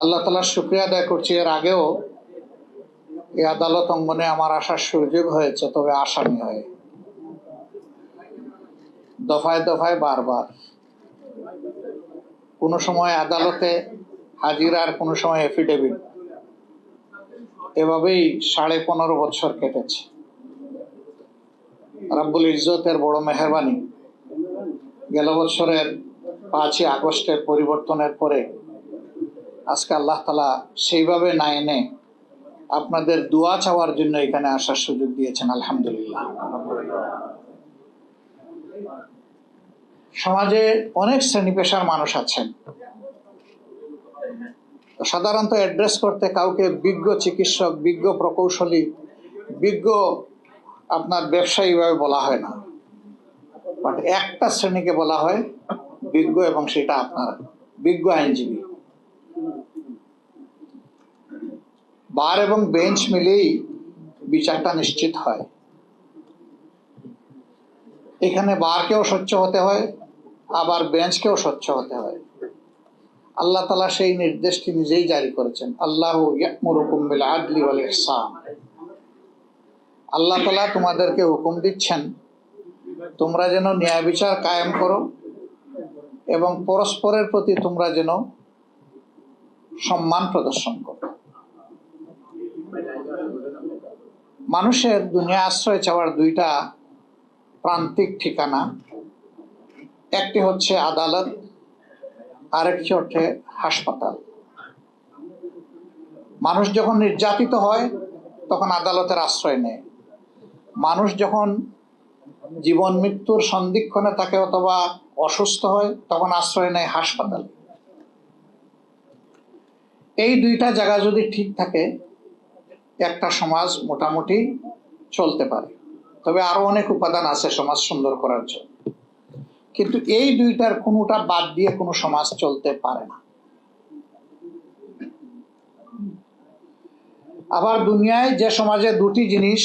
আল্লাহ তালার শুক্রিয়া আদায় করছি। এর আগেও এই আদালত অঙ্গনে আমার আসার সুযোগ হয়েছে, তবে আসামি হয়ে। দফায় দফায় বারবার। কোনো সময় আদালতে হাজিরার কোনো সময় এফিডেভিট এভাবেই সাড়ে পনেরো বছর কেটেছে। রাব্বুল ইজ্জতের বড় মেহরবানি। গেল বছরের পাঁচই আগস্টের পরিবর্তনের পরে আজকে আল্লাহ তালা সেইভাবে না এনে আপনাদের দোয়া চাওয়ার জন্য এখানে আসার সুযোগ দিয়েছেন, আলহামদুলিল্লাহ। সমাজে অনেক শ্রেণি পেশার মানুষ আছেন। সাধারণত অ্যাড্রেস করতে কাউকে বিজ্ঞ চিকিৎসক, বিজ্ঞ প্রকৌশলী, বিজ্ঞ আপনার ব্যবসায়ী ভাবে বলা হয় না। বাট একটা শ্রেণীকে বলা হয় বিজ্ঞ এবং সেটা আপনার বিজ্ঞ আইনজীবী। বার এবং বেঞ্চ মিলেই বিচারটা নিশ্চিত হয়। এখানে বারকেও স্বচ্ছ হতে হয়, আবার বেঞ্চকেও স্বচ্ছ হতে হয়। আল্লাহ তালা সেই নির্দেশটি নিজেই জারি করেছেন, আল্লাহ ইয়াকমুরুকুম বিল আদলি ওয়াল ইহসান। আল্লাহ তালা তোমাদেরকে হুকুম দিচ্ছেন, তোমরা যেন ন্যায় বিচার কায়েম করো এবং পরস্পরের প্রতি তোমরা যেন সম্মান প্রদর্শন করো মানুষের দুনিয়া আশ্রয় চাওয়ার দুইটা প্রান্তিক ঠিকানা। একটি হচ্ছে আদালত, আরেকটি হচ্ছে হাসপাতাল। মানুষ যখন নির্যাতিত হয়, তখন আদালতের আশ্রয় নেয়। মানুষ যখন জীবন মৃত্যুর সন্ধিক্ষণে থাকে অথবা অসুস্থ হয়, তখন আশ্রয় নেয় হাসপাতাল। এই দুইটা জায়গা যদি ঠিক থাকে, একটা সমাজ মোটামুটি চলতে পারে। তবে আরও অনেক উপাদান আছে সমাজ সুন্দর করার জন্য। কিন্তু এই দুইটার কোনোটা বাদ দিয়ে কোনো সমাজ চলতে পারে না। আবার দুনিয়ায় যে সমাজে দুটি জিনিস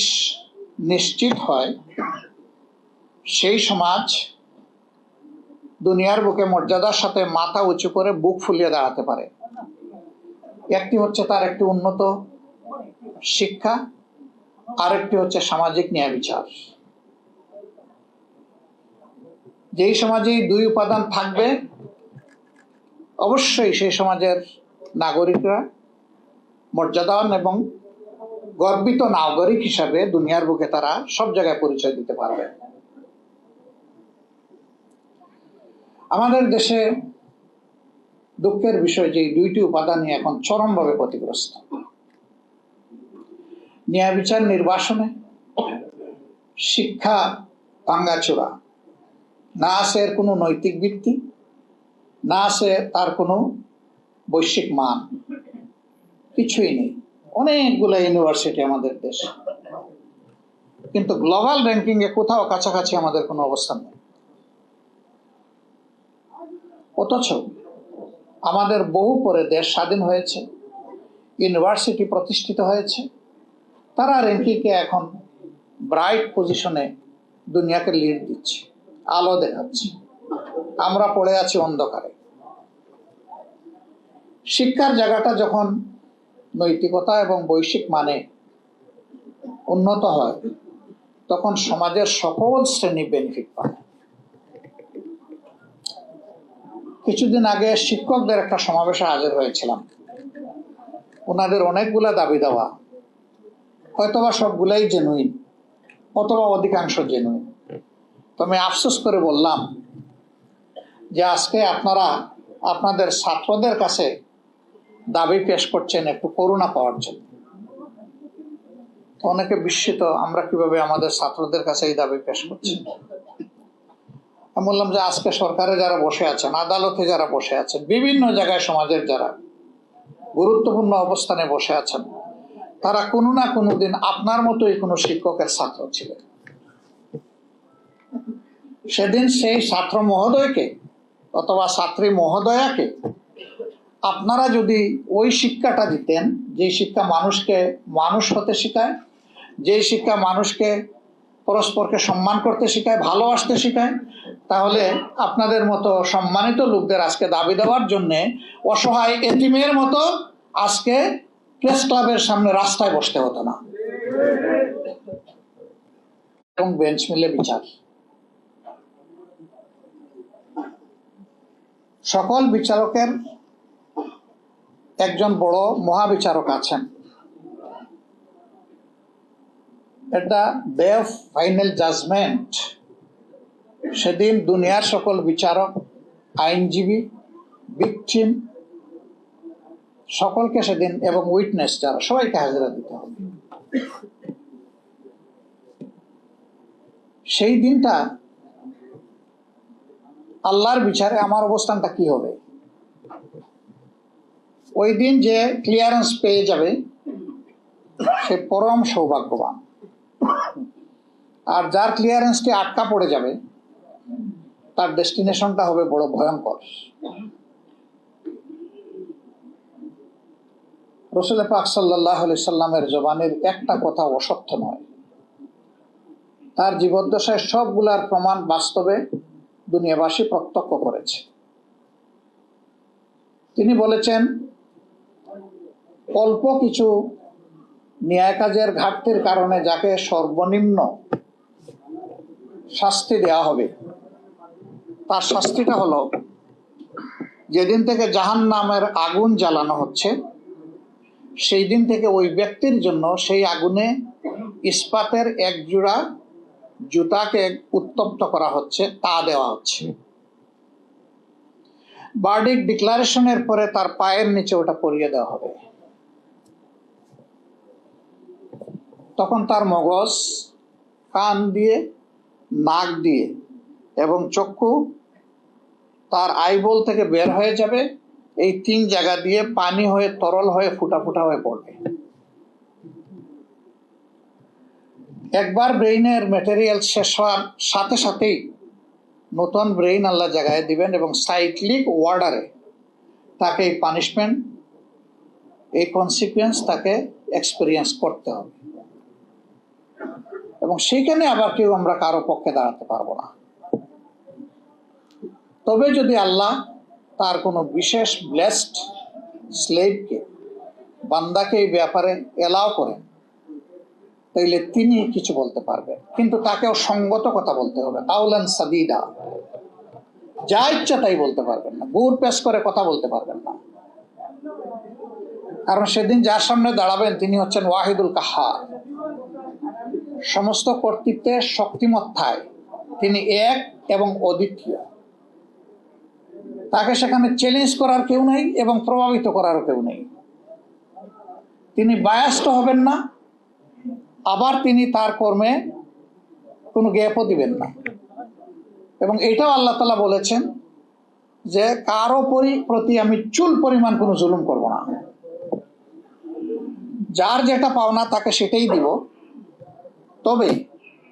নিশ্চিত হয়, সেই সমাজ দুনিয়ার বুকে মর্যাদার সাথে মাথা উঁচু করে বুক ফুলিয়ে দাঁড়াতে পারে। একটি হচ্ছে তার একটি উন্নত শিক্ষা, আরেকটি হচ্ছে সামাজিক ন্যায় বিচার। যেই সমাজে দুই উপাদান থাকবে, অবশ্যই সেই সমাজের নাগরিকরা মর্যাদান এবং গর্বিত নাগরিক হিসাবে দুনিয়ার বুকে তারা সব জায়গায় পরিচয় দিতে পারবে। আমাদের দেশে দুঃখের বিষয় যে দুইটি উপাদানই এখন চরমভাবে ক্ষতিগ্রস্ত। ন্যায় বিচার নির্বাসনে শিক্ষা ভাঙ্গাচোরা না আছে এর কোনো নৈতিক ভিত্তি, না আছে তার কোনো বৈশ্বিক মান। কিছুই নেই। অনেকগুলো ইউনিভার্সিটি আমাদের দেশে। কিন্তু গ্লোবাল র্যাঙ্কিং এ কোথাও কাছাকাছি আমাদের কোনো অবস্থান নেই। অথচ আমাদের বহু পরে দেশ স্বাধীন হয়েছে, ইউনিভার্সিটি প্রতিষ্ঠিত হয়েছে, তারা র্যাঙ্কিংকে এখন ব্রাইট পজিশনে দুনিয়াকে লিড দিচ্ছে, আলো দেখাচ্ছে। আমরা পড়ে আছি অন্ধকারে। শিক্ষার জায়গাটা যখন নৈতিকতা এবং বৈশ্বিক মানে উন্নত হয়, তখন সমাজের সকল শ্রেণি বেনিফিট পায়। কিছুদিন আগে শিক্ষকদের একটা সমাবেশে হাজির হয়েছিলাম। ওনাদের অনেকগুলা দাবি দেওয়া। হয়তোবা সবগুলাই জেনুইন অথবা অধিকাংশ জেনুইন তো আমি আফসোস করে বললাম যে আজকে আপনারা, আপনাদের ছাত্রদের কাছে দাবি পেশ করছেন একটু করুণা পাওয়ার জন্য। অনেকে বিস্মিত, আমরা কীভাবে আমাদের ছাত্রদের কাছে এই দাবি পেশ করছি? বললাম যে আজকে সরকারে যারা বসে আছেন, আদালতে যারা বসে আছেন, বিভিন্ন জায়গায় সমাজের যারা গুরুত্বপূর্ণ অবস্থানে বসে আছেন, তারা কোনো না কোনো দিন আপনার মতোই কোনো শিক্ষকের ছাত্র ছিলেন। সেদিন সেই ছাত্র মহোদয়কে অথবা ছাত্রী মহোদয়াকে আপনারা যদি ওই শিক্ষাটা দিতেন যে শিক্ষা মানুষকে, মানুষ হতে শেখায় যে শিক্ষা মানুষকে পরস্পরকে সম্মান করতে শেখায়, ভালোবাসতে শেখায়, তাহলে আপনাদের মতো সম্মানিত লোকদের আজকে দাবি দেওয়ার জন্যে অসহায় এতিমের মতো আজকে প্রেস ক্লাবের সামনে রাস্তায় বসতে হতো না। এবং বেঞ্চ মিলে বিচার। সকল বিচারকের একজন বড় মহাবিচারক আছেন। এটা ডে অফ ফাইনাল জাজমেন্ট সেদিন দুনিয়ার সকল বিচারক, আইনজীবী ভিকটিম সকলকে সেদিন এবং উইটনেস যারা, সবাইকে হাজিরা দিতে হবে। সেই দিনটা আল্লাহর বিচারে আমার অবস্থানটা কি হবে? ওই দিন যে ক্লিয়ারেন্স পেয়ে যাবে, সে পরম সৌভাগ্যবান। আর যার ক্লিয়ারেন্সটি আটকা পড়ে যাবে, তার ডেস্টিনেশনটা হবে বড় ভয়ঙ্কর। রসুল পাক সাল্লাহ সাল্লামের জবানের একটা কথা অসত্য নয়। তার জীবদ্দশায় সবগুলার প্রমাণ বাস্তবে দুনিয়াবাসী প্রত্যক্ষ করেছে। তিনি বলেছেন, অল্প কিছু ন্যায় কাজের ঘাটতির কারণে যাকে সর্বনিম্ন শাস্তি দেওয়া হবে, তার শাস্তিটা হলো, যেদিন থেকে জাহান নামের আগুন জ্বালানো হচ্ছে, সেই দিন থেকে ওই ব্যক্তির জন্য সেই আগুনে ইস্পাতের এক জোড়া জুতাকে উত্তপ্ত করা হচ্ছে, তা দেওয়া হচ্ছে। বার্ডিক ডিক্লারেশনের পরে তার পায়ের নিচে ওটা পরিয়ে দেওয়া হবে। তখন তার মগজ কান দিয়ে, নাক দিয়ে এবং চক্ষু তার আইবল থেকে বের হয়ে যাবে। এই তিন জায়গা দিয়ে পানি হয়ে, তরল হয়ে, ফুটা ফুটা হয়ে পড়বে। একবার ব্রেইনের ম্যাটেরিয়াল শেষ হওয়ার সাথে সাথেই নতুন ব্রেইন আল্লাহ জায়গায় দিবেন এবং সাইক্লিক ওয়ার্ডারে তাকে এই পানিশমেন্ট এই কনসিকুয়েন্স তাকে এক্সপিরিয়েন্স করতে হবে। এবং সেখানে আবার কেউ আমরা কারও পক্ষে দাঁড়াতে পারব না। তবে যদি আল্লাহ তার কোনো বিশেষ ব্লেসড স্লেভকে বান্দাকে এই ব্যাপারে এলাও করেন, তাইলে তিনি কিছু বলতে পারবেন। কিন্তু তাকেও সঙ্গত কথা বলতে হবে। তাউলান সাদিদা। যা ইচ্ছা তাই বলতে পারবেন না। গুড় পেশ করে কথা বলতে পারবেন না। কারণ সেদিন যার সামনে দাঁড়াবেন তিনি হচ্ছেন ওয়াহিদুল কাহার। সমস্ত কর্তৃত্বের শক্তিমত্তায় তিনি এক এবং অদ্বিতীয়। তাকে সেখানে চ্যালেঞ্জ করার কেউ নেই এবং প্রভাবিত করার কেউ নেই। তিনি বায়াস্ত হবেন না, আবার তিনি তার কর্মে কোনো গ্যাপও দিবেন না। এবং এটাও আল্লাহ তালা বলেছেন যে, কারও প্রতি আমি চুল পরিমাণ কোনো জুলুম করব না। যার যেটা পাওনা তাকে সেটাই দিব। তবে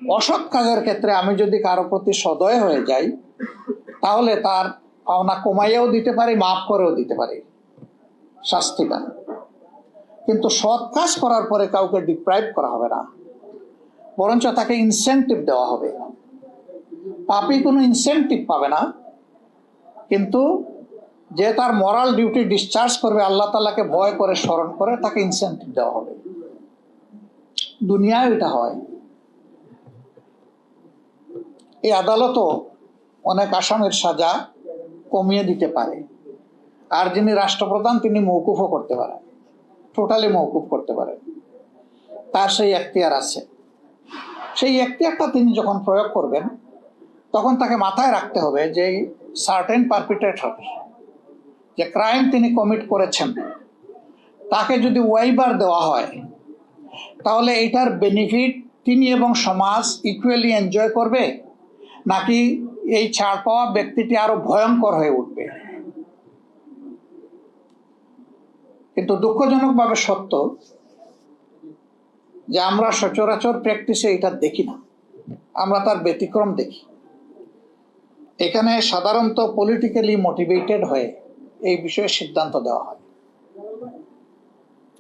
অসৎ কাজের ক্ষেত্রে আমি যদি কারও প্রতি সদয় হয়ে যাই, তাহলে তার পাওনা কমাইয়াও দিতে পারি, মাফ করেও দিতে পারি। শাস্তিটা কিন্তু সৎ কাজ করার পরে কাউকে ডিপ্রাইভ করা হবে না। বরঞ্চ তাকে ইনসেন্টিভ দেওয়া হবে। পাপি কোনো ইনসেন্টিভ পাবে না। কিন্তু যে তার মরাল ডিউটি ডিসচার্জ করবে, আল্লাহ তালাকে ভয় করে, স্মরণ করে, তাকে ইনসেন্টিভ দেওয়া হবে। দুনিয়ায় এটা হয়। এই আদালতও অনেক আসামের সাজা কমিয়ে দিতে পারে। আর যিনি রাষ্ট্রপ্রধান, তিনি মৌকুফও করতে পারেন। টোটালি মৌকুফ করতে পারেন। তার সেই এখতিয়ার আছে। সেই এখতিয়ারটা তিনি যখন প্রয়োগ করবেন, তখন তাকে মাথায় রাখতে হবে যে সার্টেন পারপিটেটর যে ক্রাইম তিনি কমিট করেছেন, তাকে যদি ওয়াইবার দেওয়া হয়, তাহলে এটার বেনিফিট তিনি এবং সমাজ ইকুয়ালি এনজয় করবে। নাকি এই ছাড় পাওয়া ব্যক্তিটি আরও ভয়ঙ্কর হয়ে উঠবে? কিন্তু দুঃখজনকভাবে সত্য যে আমরা সচরাচর প্র্যাকটিসে এটা দেখি না। আমরা তার ব্যতিক্রম দেখি। এখানে সাধারণত পলিটিক্যালি মোটিভেটেড হয়ে এই বিষয়ে সিদ্ধান্ত দেওয়া হয়।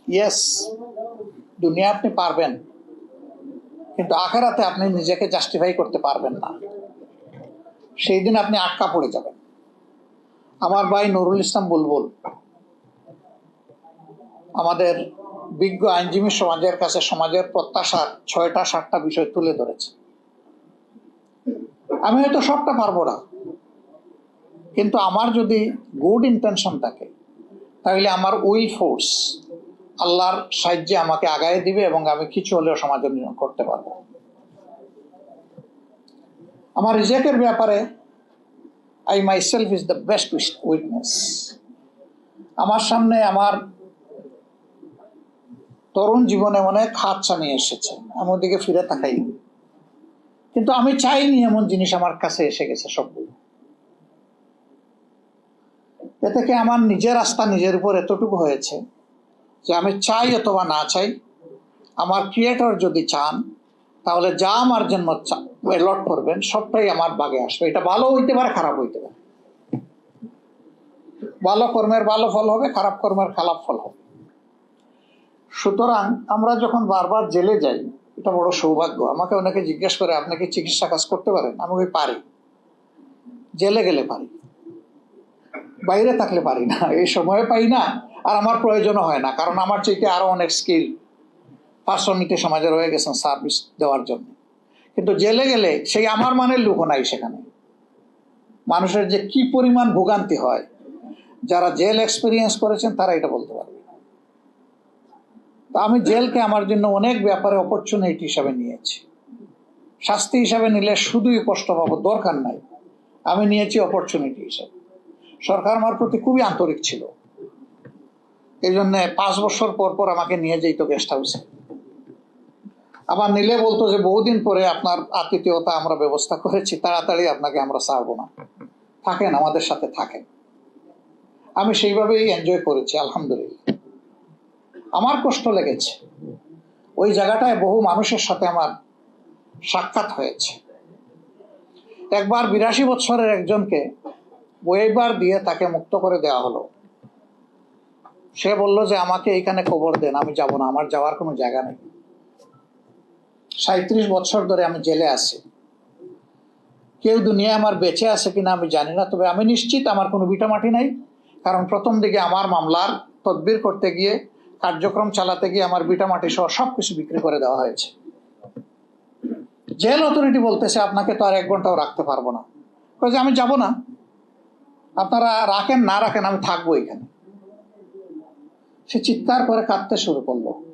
ইয়েস দুনিয়া আপনি পারবেন, কিন্তু আখেরাতে আপনি নিজেকে জাস্টিফাই করতে পারবেন না। সেই দিন আপনি আটকা পড়ে যাবেন। আমার ভাই নুরুল ইসলাম বুলবুল, আমাদের বিজ্ঞ আইনজীবী সমাজের কাছে সমাজের প্রত্যাশার ছয়টা, সাতটা বিষয় তুলে ধরেছে। আমি হয়তো সবটা পারব না, কিন্তু আমার যদি গুড ইন্টেনশন থাকে, তাহলে আমার উইল ফোর্স আল্লাহর সাহায্যে আমাকে আগায় দিবে এবং আমি কিছু হলেও জন্য করতে পারব। আমার রিজেক্টের ব্যাপারে I myself is the best witness আমার সামনে আমার তরুণ জীবনে অনেক হাত নিয়ে এসেছে। আমি ওদিকে ফিরে তাকাই। কিন্তু আমি চাইনি এমন জিনিস আমার কাছে এসে গেছে সবগুলো। এ থেকে আমার নিজের রাস্তা নিজের উপর এতটুকু হয়েছে যে আমি চাই অথবা না চাই। আমার ক্রিয়েটর যদি চান তাহলে যা আমার জন্য লট করবেন, সবটাই আমার বাগে আসবে। এটা ভালো হইতে পারে, খারাপ হইতে পারে। ভালো কর্মের ভালো ফল হবে, খারাপ কর্মের খারাপ ফল হবে। সুতরাং আমরা যখন বারবার জেলে যাই, এটা বড় সৌভাগ্য। আমাকে অনেকে জিজ্ঞেস করে, আপনি কি চিকিৎসা কাজ করতে পারেন? আমি পারি। জেলে গেলে পারি। বাইরে থাকলে পারি না। এই সময় পাই না, আর আমার প্রয়োজনও হয় না, কারণ আমার চাইতে আরও অনেক স্কিল পার্সোনালিটি সমাজে রয়ে গেছেন সার্ভিস দেওয়ার জন্য। কিন্তু জেলে গেলে সেই আমার মানের লোকও নাই সেখানে। মানুষের যে কি পরিমাণ ভোগান্তি হয়, যারা জেল এক্সপিরিয়েন্স করেছেন তারা এটা বলতে পারবে আমি জেলকে আমার জন্য অনেক ব্যাপারে অপরচুনিটি হিসাবে নিয়েছি। শাস্তি হিসাবে নিলে শুধুই কষ্ট পাবো, দরকার নাই। আমি নিয়েছি অপরচুনিটি হিসাবে। সরকার আমার প্রতি খুবই আন্তরিক ছিল। এই জন্য পাঁচ বছর পর পর আমাকে নিয়ে যেত গেস্ট হাউসে আবার নিলে বলতো যে বহুদিন পরে আপনার আতিথেয়তা আমরা ব্যবস্থা করেছি, তাড়াতাড়ি আপনাকে আমরা ছাড়বো না। থাকেন, আমাদের সাথে থাকেন। আমি সেইভাবেই এনজয় করেছি, আলহামদুলিল্লাহ। আমার কষ্ট লেগেছে। ওই জায়গাটায় বহু মানুষের সাথে আমার সাক্ষাৎ হয়েছে। একবার বিরাশি বছরের একজনকে ওয়েবার দিয়ে তাকে মুক্ত করে দেওয়া হলো। সে বলল যে, আমাকে এইখানে খবর দেন, আমি যাব না, আমার যাওয়ার কোনো জায়গা নেই। সাঁত্রিশ বছর ধরে আমি জেলে আছি। কেউ দুনিয়া আমার বেঁচে আছে কিনা আমি জানি না, তবে আমি নিশ্চিত আমার কোনো বিটামাটি নাই, কারণ প্রথম দিকে আমার মামলার তদবির করতে গিয়ে, কার্যক্রম চালাতে গিয়ে আমার বিটামাটি সহ সবকিছু বিক্রি করে দেওয়া হয়েছে। জেল অথরিটি বলতেছে, আপনাকে তো আর এক ঘন্টাও রাখতে পারব না। যে, আমি যাব না। আপনারা রাখেন, না রাখেন, আমি থাকব এখানে। সে চিৎকার করে কাঁদতে শুরু করল।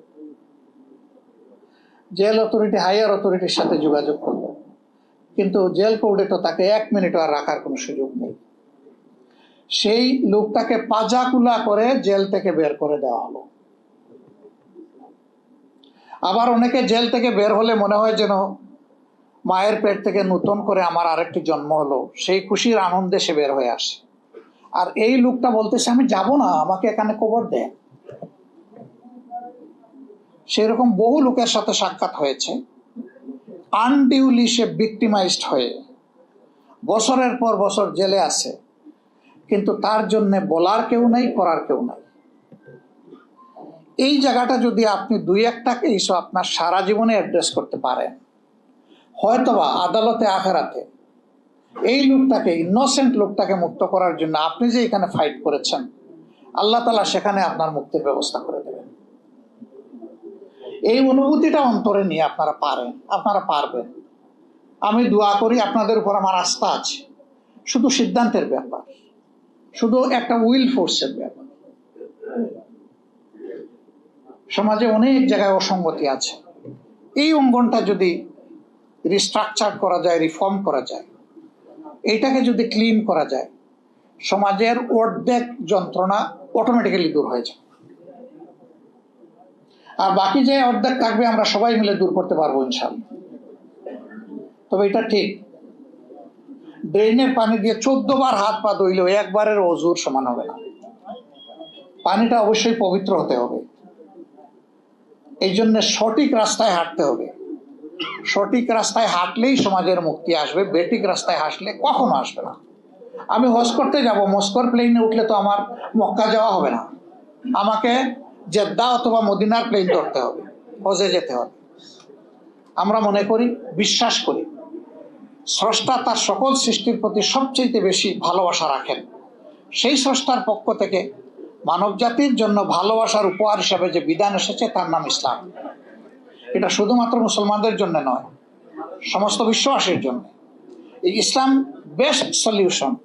জেল অথরিটি, হায়ার অথরিটির সাথে যোগাযোগ করল। কিন্তু জেল কোর্টে তো তাকে এক মিনিটও আর রাখার কোনো সুযোগ নেই। সেই লোকটাকে পাজাকুলা করে জেল থেকে বের করে দেওয়া হলো। আবার অনেকে জেল থেকে বের হলে মনে হয় যেন মায়ের পেট থেকে নতুন করে আমার আরেকটি জন্ম হলো, সেই খুশির আনন্দে সে বের হয়ে আসে। আর এই লোকটা বলতেছে, আমি যাব না, আমাকে এখানে কবর দেন। সেরকম বহু লোকের সাথে সাক্ষাৎ হয়েছে। আনডিউলি সে ভিক্টিমাইজড হয়ে বছরের পর বছর জেলে আছে। কিন্তু তার জন্য বলার কেউ নেই, করার কেউ নাই। এই জায়গাটা যদি আপনি দুই একটাকে ইস্যু আপনার সারা জীবনে অ্যাড্রেস করতে পারেন, হয়তোবা আদালতে, আখেরাতে এই লোকটাকে ইনোসেন্ট লোকটাকে মুক্ত করার জন্য আপনি যে এখানে ফাইট করেছেন, আল্লাহ তালা সেখানে আপনার মুক্তির ব্যবস্থা করে এই অনুভূতিটা অন্তরে নিয়ে আপনারা পারেন, আপনারা পারবেন। আমি দোয়া করি আপনাদের উপর আমার আস্থা আছে। শুধু সিদ্ধান্তের ব্যাপার, শুধু একটা উইল ফোর্সের ব্যাপার। সমাজে অনেক জায়গায় অসঙ্গতি আছে। এই অঙ্গনটা যদি রিস্ট্রাকচার করা যায় রিফর্ম করা যায় এইটাকে যদি ক্লিন করা যায়, সমাজের অর্ধেক যন্ত্রণা অটোমেটিক্যালি দূর হয়ে যায় আর বাকি যে অর্ধেক থাকবে আমরা সবাই মিলে দূর করতে পারব ইনশাল্লাহ তবে এটা ঠিক। ড্রেনের পানি দিয়ে চোদ্দ বার হাত পা ধুইলেও একবারের অজুর সমান হবে না। পানিটা অবশ্যই পবিত্র হতে হবে। এই জন্য সঠিক রাস্তায় হাঁটতে হবে। সঠিক রাস্তায় হাঁটলেই সমাজের মুক্তি আসবে বেটিক রাস্তায় হাসলে কখনো আসবে না। আমি হজ করতে যাব, মস্কর প্লেনে উঠলে তো আমার মক্কা যাওয়া হবে না। আমাকে জেদ্দা অথবা মদিনার প্লেন ধরতে হবে। হজে যেতে হবে। আমরা মনে করি, বিশ্বাস করি, স্রষ্টা তার সকল সৃষ্টির প্রতি সবচেয়ে বেশি ভালোবাসা রাখেন। সেই স্রষ্টার পক্ষ থেকে মানব জাতির জন্য ভালোবাসার উপহার হিসাবে যে বিধান এসেছে, তার নাম ইসলাম। এটা শুধুমাত্র মুসলমানদের জন্য নয়, সমস্ত বিশ্ববাসীর জন্য। এই ইসলাম বেস্ট সলিউশন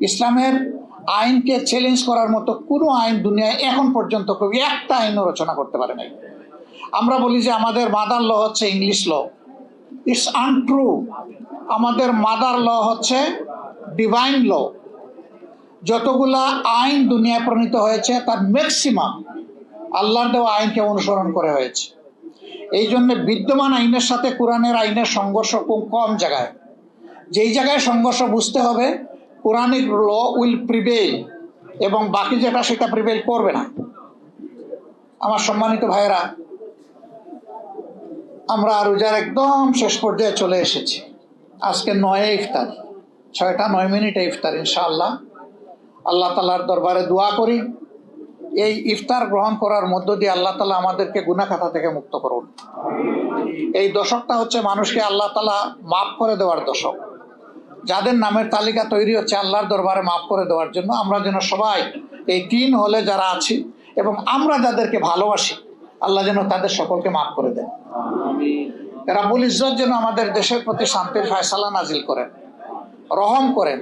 ইসলামের আইনকে চ্যালেঞ্জ করার মতো কোনো আইন দুনিয়ায় এখন পর্যন্ত কেউ একটা আইন রচনা করতে পারে নাই। আমরা বলি যে আমাদের মাদার ল হচ্ছে ইংলিশ ল ইটস আনট্রু আমাদের মাদার ল হচ্ছে ডিভাইন ল যতগুলা আইন দুনিয়ায় প্রণীত হয়েছে, তার ম্যাক্সিমাম আল্লাহর দেওয়া আইনকে অনুসরণ করে হয়েছে। এই জন্য বিদ্যমান আইনের সাথে কোরআনের আইনের সংঘর্ষ কম জায়গায়। যেই জায়গায় সংঘর্ষ বুঝতে হবে কোরআনিক ল উইল প্রিভেল এবং বাকি যেটা সেটা প্রিভেল করবে না। আমার সম্মানিত ভাইয়েরা, আমরা রোজার একদম শেষ পর্যায়ে চলে এসেছি। আজকে নয় ইফতার, ছয়টা নয় মিনিটে ইফতার ইনশাআল্লাহ। আল্লাহ তালার দরবারে দোয়া করি, এই ইফতার গ্রহণ করার মধ্য দিয়ে আল্লাহ তালা আমাদেরকে গুনাখাতা থেকে মুক্ত করুন। এই দশকটা হচ্ছে মানুষকে আল্লাহ তালা মাফ করে দেওয়ার দশক। যাদের নামের তালিকা তৈরি হচ্ছে আল্লাহর দরবারে মাফ করে দেওয়ার জন্য আমরা যেন সবাই এই তিন হলে যারা আছি এবং আমরা যাদেরকে ভালোবাসি আল্লাহ যেন তাদের সকলকে মাফ করে দেন। রাবুল ইজ্জত যেন আমাদের দেশের প্রতি শান্তির ফয়সালা নাজিল করেন রহম করেন।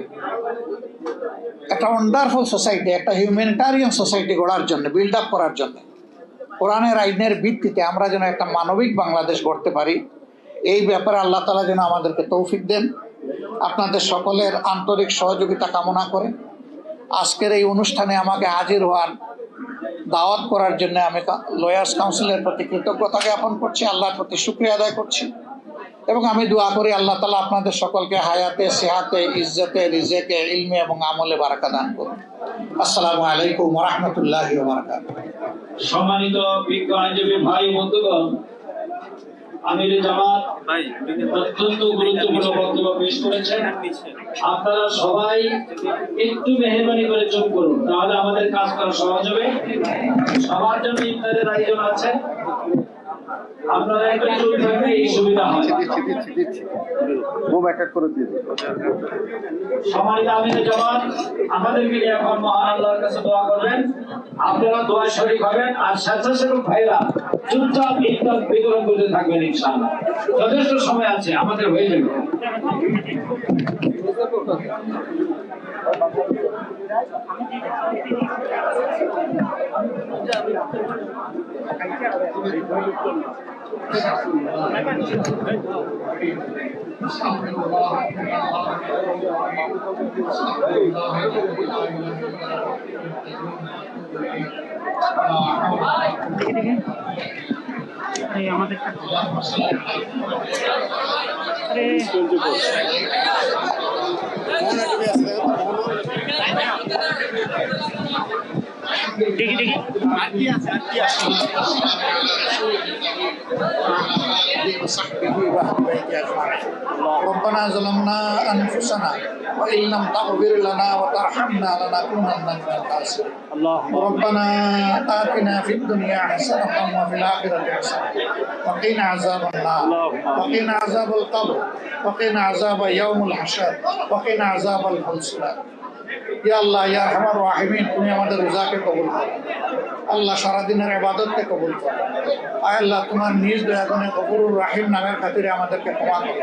একটা ওয়ান্ডারফুল সোসাইটি একটা হিউম্যানিটারিয়ান সোসাইটি গড়ার জন্য বিল্ড আপ করার জন্য। কোরআনের আইনের ভিত্তিতে আমরা যেন একটা মানবিক বাংলাদেশ গড়তে পারি এই ব্যাপারে আল্লাহ তালা যেন আমাদেরকে তৌফিক দেন। আপনাদের সকলের আন্তরিক সহযোগিতা কামনা করে আজকের এই অনুষ্ঠানে আমাকে হাজির হওয়ার, দাওয়াত করার জন্য আমি লয়ার্স কাউন্সিলের প্রতি কৃতজ্ঞতা জ্ঞাপন করছি, আল্লাহর প্রতি শুক্রিয়া আদায় করছি এবং আমি দোয়া করি আল্লাহ তালা আপনাদের সকলকে হায়াতে, সেহাতে, ইজ্জতে, রিজেকে, ইলমে এবং আমলে বারাকা দান করুন। আসসালামু আলাইকুম রহমতুল্লাহ সম্মানিত বিজ্ঞ আইনজীবী ভাই বন্ধুগণ আমির জামাত অত্যন্ত গুরুত্বপূর্ণ বক্তব্য পেশ করেছেন। আপনারা সবাই একটু মেহরবানি করে চুপ করুন তাহলে আমাদের কাজ করা সহজ হবে। সবার জন্য ইফতারের আয়োজন আছে। আপনারা দিয়ে শরীক হবেন আর স্বেচ্ছাসেবক ভাইরা চুপচাপ ইফতার বিতরণ করতে থাকবেন ইনশাআল্লাহ। যথেষ্ট সময় আছে আমাদের হয়ে যাবে। এই আমাদের আরে দেখি দেখি ربنا ظلمنا أنفسنا وإن لم تغفر لنا وترحمنا لنكونن من الخاسرين ربنا آتنا في الدنيا حسنة وفي الآخرة حسنة وقنا عذاب النار وقنا عذاب القبر وقنا عذاب يوم الحشر وقنا عذاب الحسنات ইয়া আল্লাহ ইয়া রহমান, তুমি আমাদের রোজাকে কবুল করো। আল্লাহ সারাদিনের আবাদতকে কবুল করো। আয় আল্লাহ, তোমার নিজ দয়াগুনে কবুরুর রাহিম নামের খাতিরে আমাদেরকে ক্ষমা করো।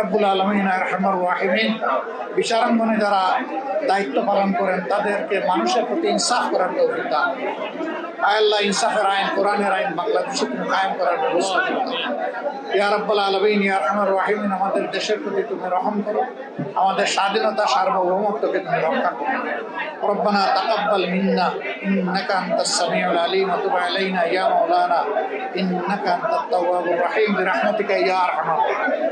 রব্বুল আলমিন আয় রহমান রাহিমিন বিচারাঙ্গনে যারা দায়িত্ব পালন করেন তাদেরকে মানুষের প্রতি ইনসাফ করার তৌফিক দান করো। আয় আল্লাহ ইনসাফের আইন কোরআনের আইন বাংলাদেশে তুমি কায়েম করার ব্যবস্থা করো ইয়া রব্বাল আলমিন ইয়া রহমান রাহিমিন আমাদের দেশের প্রতি তুমি রহম করো আমাদের স্বাধীনতা সার্বভৌমত্বকে তুমি রক্ষা করো ربنا تقبل منا انك انت السميع العليم وتب علينا يا مولانا انك انت التواب الرحيم برحمتك يا ارحم الراحمين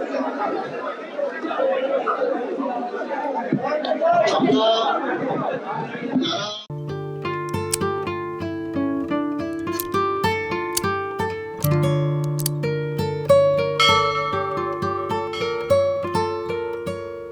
chúng ta